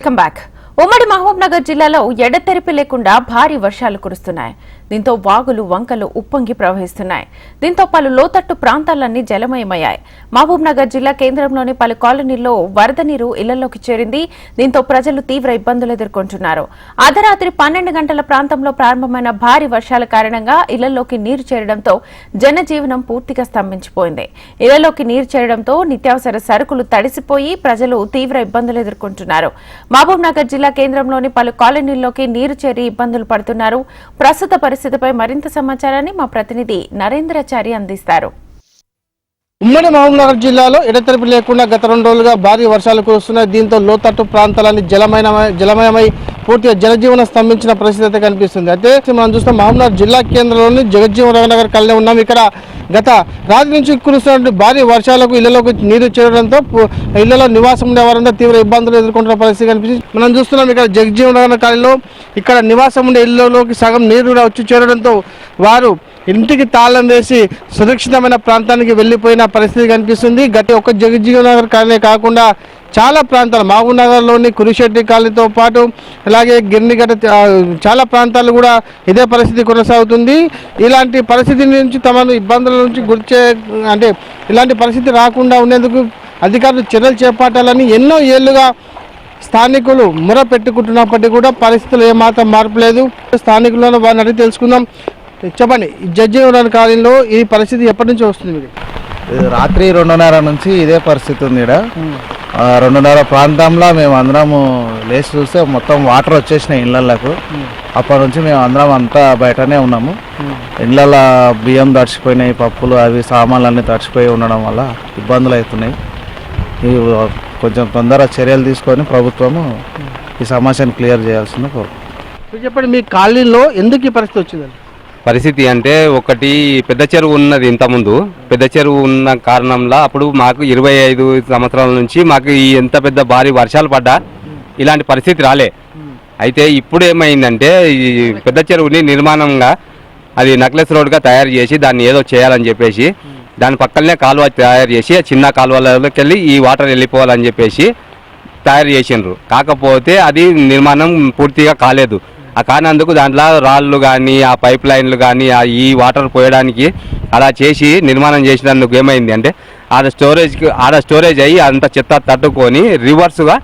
Welcome back ఉమ్మడి మహబూబ్ నగర్ జిల్లాలో ఎడతెరిపి లేకుండా భారీ వర్షాలు కురుస్తున్నాయి. దీంతో వాగులు వంకలు ఉప్పొంగి ప్రవహిస్తున్నాయి. దీంతో పలు లోతట్టు ప్రాంతాలన్నీ జలమయమయ్యాయి. మహబూబ్నగర్ జిల్లా కేంద్రంలోని పలు కాలనీల్లో వరద నీరు ఇళ్ళలోకి చేరింది. దీంతో ప్రజలు తీవ్ర ఇబ్బందులు ఎదుర్కొంటున్నారు. అర్ధరాత్రి పన్నెండు గంటల ప్రాంతంలో ప్రారంభమైన భారీ వర్షాల కారణంగా ఇళ్ళలోకి నీరు చేరడంతో జనజీవనం పూర్తిగా స్తంభించిపోయింది. ఇళ్ళలోకి నీరు చేరడంతో నిత్యావసర సరుకులు తడిసిపోయి ప్రజలు తీవ్ర ఇబ్బందులు ఎదుర్కొంటున్నారు. మహబూబ్నగర్ జిల్లా కేంద్రంలోని పలు కాలనీల్లోకి నీరు చేరి ఇబ్బందులు పడుతున్నారు. ప్రస్తుత పరిస్థితిపై మరింత సమాచారాన్ని మా ప్రతినిధి నరేంద్రచారి అందిస్తారు. ఉమ్మడి మహబూబ్నగర్ జిల్లాలో ఎడతెరిపి లేకుండా గత రెండు రోజులుగా భారీ వర్షాలు కురుస్తున్నాయి. దీంతో లోతట్టు ప్రాంతాలన్నీ జలమైన జలమయమై పూర్తిగా జనజీవనం స్తంభించిన పరిస్థితి అయితే కనిపిస్తుంది. అయితే మనం చూస్తాం మహబూబ్నగర్ జిల్లా కేంద్రంలోని జగజ్జీవన్ నగర్ కళ్ళే ఉన్నాం. ఇక్కడ గత రాత్రి నుంచి కురుస్తున్నటువంటి భారీ వర్షాలకు ఇళ్ళలోకి నీరు చేరడంతో ఇళ్ళలో నివాసం ఉండే వారంతా తీవ్ర ఇబ్బందులు ఎదుర్కొంటున్న పరిస్థితి కనిపించింది. మనం చూస్తున్నాం ఇక్కడ జగజీవన కాలంలో ఇక్కడ నివాసం ఉండే ఇళ్ళలోకి సగం నీరు కూడా వచ్చి చేరడంతో వారు ఇంటికి తాళం వేసి సురక్షితమైన ప్రాంతానికి వెళ్ళిపోయిన పరిస్థితి కనిపిస్తుంది. గత ఒక్క జగజ్జీవనగర్ నగర్ కాలనీ కాకుండా చాలా ప్రాంతాలు మహబూబ్ నగర్లోని కురిశెట్టి కాలనీతో పాటు అలాగే గిర్నిగడ్డ చాలా ప్రాంతాలు కూడా ఇదే పరిస్థితి కొనసాగుతుంది. ఇలాంటి పరిస్థితి నుంచి తమను ఇబ్బందుల నుంచి గురిచే అంటే ఇలాంటి పరిస్థితి రాకుండా ఉండేందుకు అధికారులు చర్యలు చేపట్టాలని ఎన్నో ఏళ్ళుగా స్థానికులు ముర పెట్టుకుంటున్నప్పటికీ కూడా పరిస్థితులు ఏమాత్రం మార్పు లేదు. స్థానికులను వారిని అడిగి తెలుసుకుందాం. చెప్పండి ఈ జడ్జి ఉన్న కాలంలో ఈ పరిస్థితి ఎప్పటి నుంచి వస్తుంది మీకు? రాత్రి రెండున్నర నుంచి ఇదే పరిస్థితి ఉంది ఆ, రెండున్నర ప్రాంతంలో మేము అందరము లేచి చూస్తే మొత్తం వాటర్ వచ్చేసినాయి ఇళ్ళకు అప్పటి నుంచి మేము అందరం అంతా బయటనే ఉన్నాము. ఇళ్ళల్లో బియ్యం తడిచిపోయినాయి పప్పులు అవి సామాన్లు అన్నీ తడిచిపోయి ఉండడం వల్ల ఇబ్బందులు అవుతున్నాయి. కొంచెం తొందర చర్యలు తీసుకొని ప్రభుత్వము ఈ సమస్యను క్లియర్ చేయాల్సింది చెప్పండి మీ కాలనీలో ఎందుకు ఈ పరిస్థితి వచ్చిందండి? పరిస్థితి అంటే ఒకటి పెద్ద చెరువు ఉన్నది ఇంతకుముందు. పెద్ద చెరువు ఉన్న కారణంలో అప్పుడు మాకు ఇరవై ఐదు సంవత్సరాల నుంచి మాకు ఈ ఎంత పెద్ద భారీ వర్షాలు పడ్డా ఇలాంటి పరిస్థితి రాలే. అయితే ఇప్పుడు ఏమైందంటే ఈ పెద్ద చెరువుని నిర్మాణంగా అది నక్లెస్ రోడ్గా తయారు చేసి దాన్ని ఏదో చేయాలని చెప్పేసి దాని పక్కనే కాలువ తయారు చేసి చిన్న కాలువలలోకి వెళ్ళి ఈ వాటర్ వెళ్ళిపోవాలని చెప్పేసి తయారు చేసిండ్రు. కాకపోతే అది నిర్మాణం పూర్తిగా కాలేదు. కానందుకు దాంట్లో రాళ్ళు కానీ ఆ పైప్ లైన్లు కానీ ఆ ఈ వాటర్ పోయడానికి అలా చేసి నిర్మాణం చేసినందుకు ఏమైంది అంటే ఆడ స్టోరేజ్కి ఆడ స్టోరేజ్ అయ్యి అంత చెత్త తట్టుకొని రివర్స్గా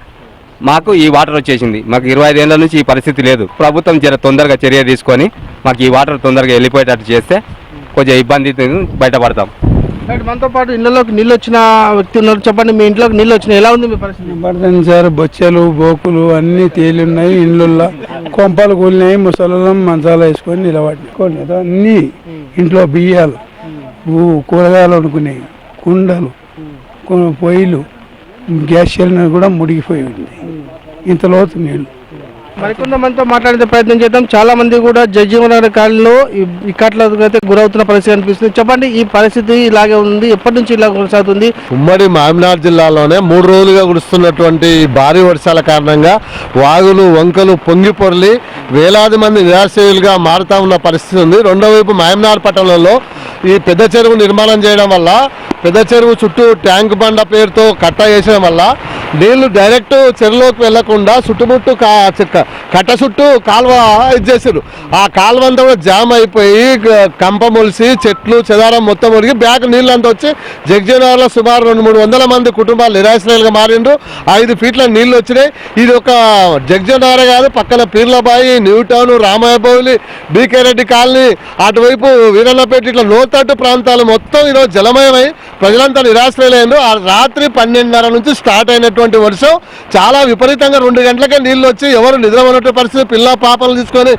మాకు ఈ వాటర్ వచ్చేసింది. మాకు ఇరవై ఐదేళ్ళ నుంచి ఈ పరిస్థితి లేదు. ప్రభుత్వం జర తొందరగా చర్య తీసుకొని మాకు ఈ వాటర్ తొందరగా వెళ్ళిపోయేటట్టు చేస్తే కొంచెం ఇబ్బంది బయటపడతాం. రైట్, మనతో పాటు ఇళ్ళలోకి నీళ్ళు వచ్చిన వ్యక్తి ఉన్నారు. చెప్పండి మీ ఇంట్లోకి నీళ్ళు వచ్చినాయి. ఎలా ఉంది మీ పరిస్థితి? పడుతుంది సార్ బొచ్చలు బోకులు అన్ని తేలిన్నాయి. ఇండ్లల్లో కొంపలు కూలినాయి ముసలం మంచాలు వేసుకొని నిలబడి అన్ని ఇంట్లో బియ్యాలు కూరగాయలు వండుకునేవి కుండలు పొయ్యిలు గ్యాస్ సిలిండర్ కూడా ముడిగిపోయి ఉంది. ఇంత లోతు నీళ్ళు. మరికొంతమందితో మాట్లాడే ప్రయత్నం చేద్దాం. చాలా మంది కూడా జడ్జీవనగర్ కాలంలో ఇక్కట్లకు అయితే గురవుతున్న పరిస్థితి అనిపిస్తుంది చెప్పండి ఈ పరిస్థితి ఇలాగే ఉంది. ఎప్పటి నుంచి ఇలా కొనసాగుతుంది? ఉమ్మడి మామినార్ జిల్లాలోనే మూడు రోజులుగా కురుస్తున్నటువంటి భారీ వర్షాల కారణంగా వాగులు వంకలు పొంగి పొరలి వేలాది మంది నిరాశ్రయులుగా మారుతా ఉన్న పరిస్థితి ఉంది. రెండో వైపు మాయమనార్ పట్టణంలో ఈ పెద్ద చెరువు నిర్మాణం చేయడం వల్ల పెద్ద చెరువు చుట్టూ ట్యాంక్ బండ పేరుతో కట్ట వేసడం వల్ల నీళ్ళు డైరెక్ట్ చెరువులోకి వెళ్ళకుండా చుట్టుముట్టు కట్ట చుట్టూ కాలువ ఇది ఆ కాలువ అంతా కూడా జామ్ అయిపోయి కంప మొలిసి చెట్లు చెదారం మొత్తం మురిగి బ్యాక్ నీళ్ళు అంతా వచ్చి జగజీవనగర్లో సుమారు రెండు మూడు వందల మంది కుటుంబాలు నిరాశ్రయాలుగా మారిండ్రు. ఐదు ఫీట్ల నీళ్ళు వచ్చినాయి. ఇది ఒక జగజీవనగర్ కాదు పక్కన Peerlabai new town Ramayabowli BK Reddy colony. అటువైపు వీరన్నపేట ఇట్లా లోతట్టు ప్రాంతాలు మొత్తం ఈరోజు జలమయమై ప్రజలంతా నిరాశ్రయులైండ్రు. ఆ రాత్రి పన్నెండున్నర నుంచి స్టార్ట్ అయినటువంటి వర్షం చాలా విపరీతంగా రెండు గంటలకే నీళ్ళు వచ్చి ఎవరు నిద్రపోయినటువంటి పరిస్థితి పిల్ల పాపలు తీసుకొని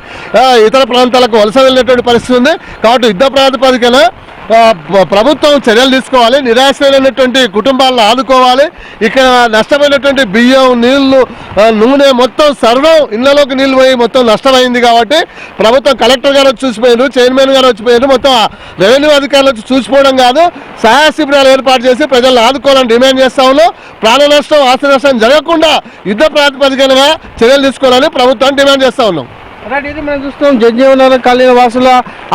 ఇతర ప్రాంతాలకు వలస వెళ్ళినటువంటి పరిస్థితి ఉంది. కాబట్టి యుద్ధ ప్రాతిపదికన ప్రభుత్వం చర్యలు తీసుకోవాలి నిరాశ్రయులైనటువంటి కుటుంబాలను ఆదుకోవాలి. ఇక్కడ నష్టమైనటువంటి బియ్యం నీళ్ళు నూనె మొత్తం సర్వం ఇళ్ళలోకి నీళ్ళు పోయి మొత్తం నష్టమైంది కాబట్టి ప్రభుత్వం కలెక్టర్ గారు వచ్చి చూసిపోయారు చైర్మన్ గారు వచ్చిపోయారు మొత్తం రెవెన్యూ అధికారులు వచ్చి చూసిపోవడం కాదు. సహాయ శిబిరాలు ఏర్పాటు చేసి ప్రజలను ఆదుకోవాలని డిమాండ్ చేస్తా ఉన్నాం. ప్రాణ నష్టం ఆస్తి నష్టం జరగకుండా యుద్ధ ప్రాతిపదికనగా చర్యలు తీసుకోవాలని ప్రభుత్వాన్ని డిమాండ్ చేస్తా ఉన్నాం. రైట్ ఇది మనం చూస్తున్నాం. జగ్జీవన కాలనీ వాసుల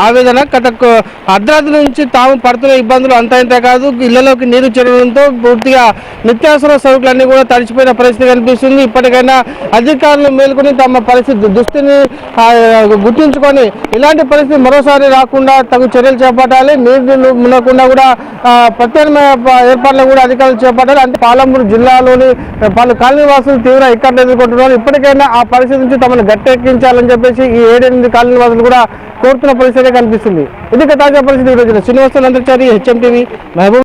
ఆవేదన గత అర్ధరాత్రి నుంచి తాము పడుతున్న ఇబ్బందులు అంత ఇంత కాదు. ఇళ్ళలోకి నీరు చేరడంతో పూర్తిగా నిత్యావసర సరుకులన్నీ కూడా తడిచిపోయిన పరిస్థితి కనిపిస్తుంది. ఇప్పటికైనా అధికారులు మేల్కొని తమ పరిస్థితి దుస్థితిని గుర్తుంచుకొని ఇలాంటి పరిస్థితి మరోసారి రాకుండా తగు చర్యలు చేపట్టాలి. నీరు మునకుండా కూడా ప్రత్యేకమైన ప్రత్యామ్నాయ ఏర్పాట్లు కూడా అధికారులు చేపట్టాలి. అంటే పాలంపూర్ జిల్లాలోని పలు కాలనీ వాసులు తీవ్ర ఇక్కట్లు ఎదుర్కొంటున్నారు. ఇప్పటికైనా ఆ పరిస్థితి నుంచి తమను గట్టెక్కించాలని చెప్పి చెప్పేసి ఈ ఏడెనిమిది కాలనీ వాసులు కూడా కోరుతున్న పరిస్థితి కనిపిస్తుంది. ఇది తాజా పరిస్థితి ఈరోజు శ్రీనివాసులు శ్రీనివాస నందచారి హెచ్ఎం టీవీ మహబూబ్